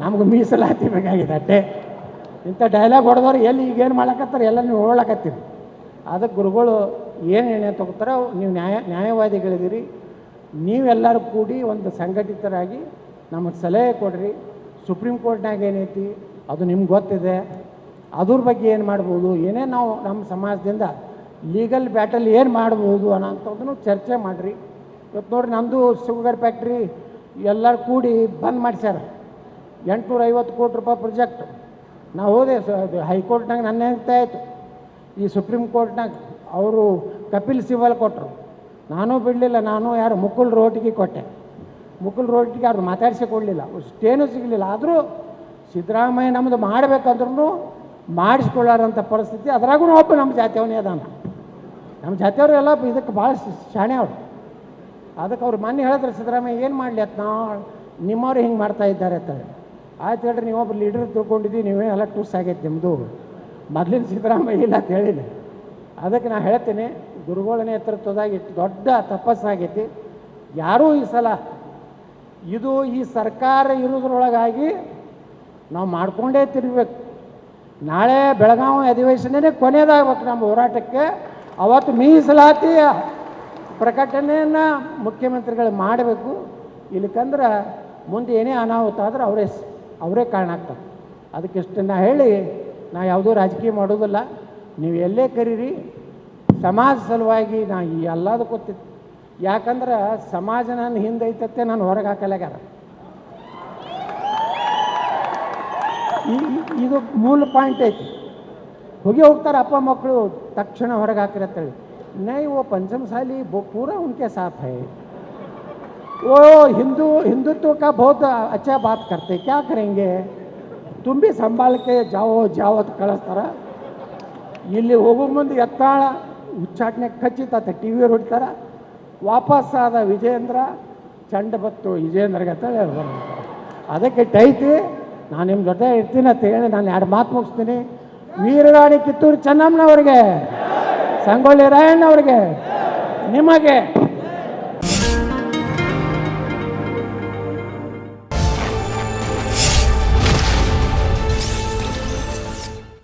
ನಮ್ಗೆ ಮೀಸಲಾತಿ ಬೇಕಾಗಿದೆ ಅಟ್ಟೆ. ಇಂಥ ಡೈಲಾಗ್ ಹೊಡೆದವ್ರು ಎಲ್ಲಿ ಈಗೇನು ಮಾಡಕತ್ತಾರೆ ಎಲ್ಲ ನೀವು ಹೋಗ್ಲಕತ್ತೀರಿ ಅದಕ್ಕೆ ಗುರುಗಳು ಏನು ಎಣ್ಣೆ ತಗೋತಾರೋ ನೀವು ನ್ಯಾಯ, ನ್ಯಾಯವಾದಿಗಳಿದ್ದೀರಿ. ನೀವೆಲ್ಲರೂ ಕೂಡಿ ಒಂದು ಸಂಘಟಿತರಾಗಿ ನಮಗೆ ಸಲಹೆ ಕೊಡ್ರಿ. ಸುಪ್ರೀಂ ಕೋರ್ಟ್ನಾಗ ಏನೈತಿ, ಅದು ನಿಮ್ಗೆ ಗೊತ್ತಿದೆ. ಅದ್ರ ಬಗ್ಗೆ ಏನು ಮಾಡ್ಬೋದು, ಏನೇ ನಾವು ನಮ್ಮ ಸಮಾಜದಿಂದ ಲೀಗಲ್ ಬ್ಯಾಟಲ್ ಏನು ಮಾಡ್ಬೋದು ಅನ್ನೋಂಥದ್ದನ್ನು ಚರ್ಚೆ ಮಾಡಿರಿ. ಇವತ್ತು ನೋಡಿರಿ ನಂದು ಶುಗರ್ ಫ್ಯಾಕ್ಟ್ರಿ ಎಲ್ಲರೂ ಕೂಡಿ ಬಂದ್ ಮಾಡ್ಸ್ಯಾರ. ಎಂಟುನೂರ ಐವತ್ತು ಕೋಟಿ ರೂಪಾಯಿ ಪ್ರಾಜೆಕ್ಟ್. ನಾವು ಹೋದೆ ಹೈಕೋರ್ಟ್ನಾಗ ನನ್ನ ಹೇಳ್ತಾ ಆಯಿತು. ಈ ಸುಪ್ರೀಂ ಕೋರ್ಟ್ನಾಗ ಅವರು ಕಪಿಲ್ ಸಿಬಲ್ ಕೊಟ್ಟರು ನಾನು ಬಿಡಲಿಲ್ಲ, ನಾನು ಯಾರು ಮುಕುಲ್ ರೋಟಿಗೆ ಕೊಟ್ಟೆ. ಮುಕುಲ್ ರೋಟಿಗೆ ಅವ್ರು ಮಾತಾಡಿಸಿ ಕೊಡಲಿಲ್ಲ ಸ್ಟೇನೂ ಸಿಗಲಿಲ್ಲ. ಆದರೂ ಸಿದ್ದರಾಮಯ್ಯ ನಮ್ಮದು ಮಾಡಬೇಕಂದ್ರೂ ಮಾಡಿಸ್ಕೊಳ್ಳಾರಂಥ ಪರಿಸ್ಥಿತಿ. ಅದ್ರಾಗೂ ಒಬ್ಬ ನಮ್ಮ ಜಾತಿಯವನೇ ಅದಾನ ನಮ್ಮ ಜಾತಿಯವರು ಎಲ್ಲ ಇದಕ್ಕೆ ಭಾಳ ಶಾಣೆ ಅವರು. ಅದಕ್ಕೆ ಅವ್ರು ಮೊನ್ನೆ ಹೇಳಿದ್ರೆ, ಸಿದ್ದರಾಮಯ್ಯ ಏನು ಮಾಡಲಿ ಅಂತ ನಾವು ನಿಮ್ಮವ್ರು ಹಿಂಗೆ ಮಾಡ್ತಾ ಇದ್ದಾರೆ ಅಂತ ಹೇಳಿ. ಆಯ್ತು ಹೇಳ್ರಿ ನೀವೊಬ್ಬ ಲೀಡರ್ ತಿಳ್ಕೊಂಡಿದ್ದೀವಿ ನೀವೇ ಎಲ್ಲ ಟೂಸ್ ಆಗೈತೆ ನಿಮ್ಮದು ಮೊದಲಿನ ಸಿದ್ದರಾಮಯ್ಯ ಇಲ್ಲ ಅಂತ ಹೇಳಿದೆ ಅದಕ್ಕೆ ನಾನು ಹೇಳ್ತೀನಿ ಗುರುಗಳ ನೇತೃತ್ವದಾಗ ಇಷ್ಟು ದೊಡ್ಡ ತಪಸ್ಸಾಗೈತಿ. ಯಾರೂ ಈ ಸಲ ಇದು ಈ ಸರ್ಕಾರ ಇರೋದ್ರೊಳಗಾಗಿ ನಾವು ಮಾಡಿಕೊಂಡೇ ತಿರ್ಬೇಕು ನಾಳೆ ಬೆಳಗಾವಿ ಅಧಿವೇಶನನೇ ಕೊನೆಯದಾಗಬೇಕು ನಮ್ಮ ಹೋರಾಟಕ್ಕೆ. ಅವತ್ತು ಮೀಸಲಾತಿ ಪ್ರಕಟಣೆಯನ್ನು ಮುಖ್ಯಮಂತ್ರಿಗಳು ಮಾಡಬೇಕು. ಇಲ್ಲಕಂದ್ರೆ ಮುಂದೆ ಏನೇ ಅನಾಹುತ ಆದ್ರೆ ಅವರೇ ಅವರೇ ಕಾರಣ ಆಗ್ತಾರೆ. ಅದಕ್ಕಿಷ್ಟು ನಾ ಹೇಳಿ, ನಾ ಯಾವುದೂ ರಾಜಕೀಯ ಮಾಡೋದಿಲ್ಲ. ನೀವು ಎಲ್ಲೇ ಕರೀರಿ, ಸಮಾಜ ಸಲುವಾಗಿ ನಾ ಈ ಎಲ್ಲದಕ್ಕೂ ಯಾಕಂದ್ರೆ ಸಮಾಜ ನನ್ನ ಹಿಂದೈತತ್ತೆ, ನಾನು ಹೊರಗೆ ಹಾಕಲಾಗ್ಯಾರ ಇದು ಮೂಲ ಪಾಯಿಂಟ್ ಐತಿ. ಹೋಗಿ ಹೋಗ್ತಾರೆ ಅಪ್ಪ, ಮಕ್ಕಳು, ತಕ್ಷಣ ಹೊರಗೆ ಹಾಕಿರತ್ತೇಳಿ ಪಂಚಮ ಸಾಲಿ ಪಂಚಮಸಾಲಿ ಪೂರ ಉನ್ಕೆ ಸಾಫ್ ಹೈ. वो हिंदू हिंदुत्व का बहुत अच्छा बात करते क्या करेंगे तुम भी संभाल के जाओ जाओ ಅಂತ ಕಳಿಸ್ತಾರ ಇಲ್ಲಿ ಹೋಗೋ ಮುಂದೆ ಎತ್ತಾಳ ಉಚ್ಚಾಟನೆ ಖಚಿತ ಟಿ ವಿ ಹೊಡಿತಾರ ವಾಪಸ್ ಆದ ವಿಜೇಂದ್ರ ಚಂಡ ಬತ್ತು ವಿಜೇಂದ್ರಗೆ ಅಂತೇಳಿ ಹೇಳ್ತಾರೆ ಅದಕ್ಕೆ ಐತಿ ನಾನು ನಿಮ್ಮ ಜೊತೆ ಇರ್ತೀನಿ ಅಂತ ಹೇಳಿ ನಾನು ಎರಡು ಮಾತು ಮುಗಿಸ್ತೀನಿ ವೀರರಾಣಿ ಕಿತ್ತೂರು ಚೆನ್ನಮ್ಮನವ್ರಿಗೆ ಸಂಗೊಳ್ಳಿ ರಾಯಣ್ಣವ್ರಿಗೆ ನಿಮಗೆ